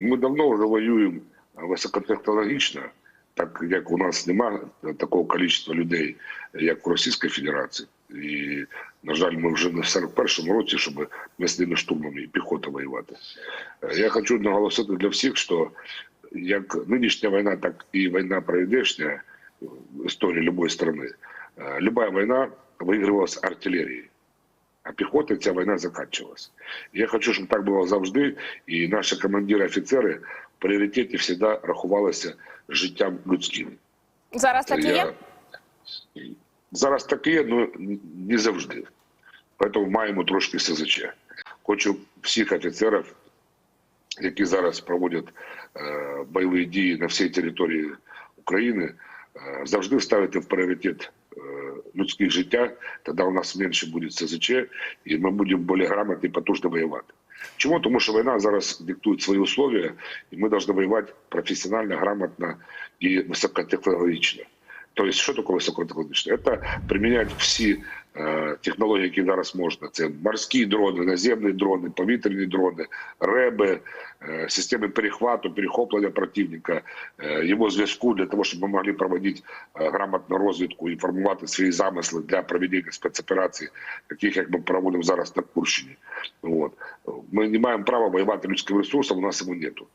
Ми давно вже воюємо високотехнологічно, так як у нас немає такого кількості людей, як в Російській Федерації. І, на жаль, ми вже не в 41-му році, щоб м'ясними штурмами і піхота воювати. Е, Я хочу наголосити для всіх, що як нинішня війна, так і війна пройдешня в історії будь-якої країни, люба війна вигравалась артилерією. А піхоти ця війна закінчилась. Я хочу, щоб так було завжди, і наші командири, офіцери в пріоритеті завжди рахувалися життям людським. Зараз так і є. Зараз таке є, але не завжди. Тому маємо трошки СЗЧ. Хочу всіх офіцерів, які зараз проводять е, бойові дії на всій території України, е, завжди ставити в пріоритет е, людських життя, тоді у нас менше буде СЗЧ, і ми будемо більш грамотно і потужно воювати. Чому? Тому що війна зараз диктує свої условия, і ми повинні воювати професіонально, грамотно і високотехнологічно. То що что високотехнологічно? Це Это применять е, технології, які зараз можна. Це морські дрони, наземні дрони, повітряні дрони, реби, е, системи перехвату, перехоплення противника, е, його зв'язку для того, щоб ми могли проводити е, грамотну розвідку і формувати свої замисли для проведення спецоперацій, таких як ми проводимо зараз на Курщині. От. Ми не маємо права воювати людським ресурсом, у нас його нету.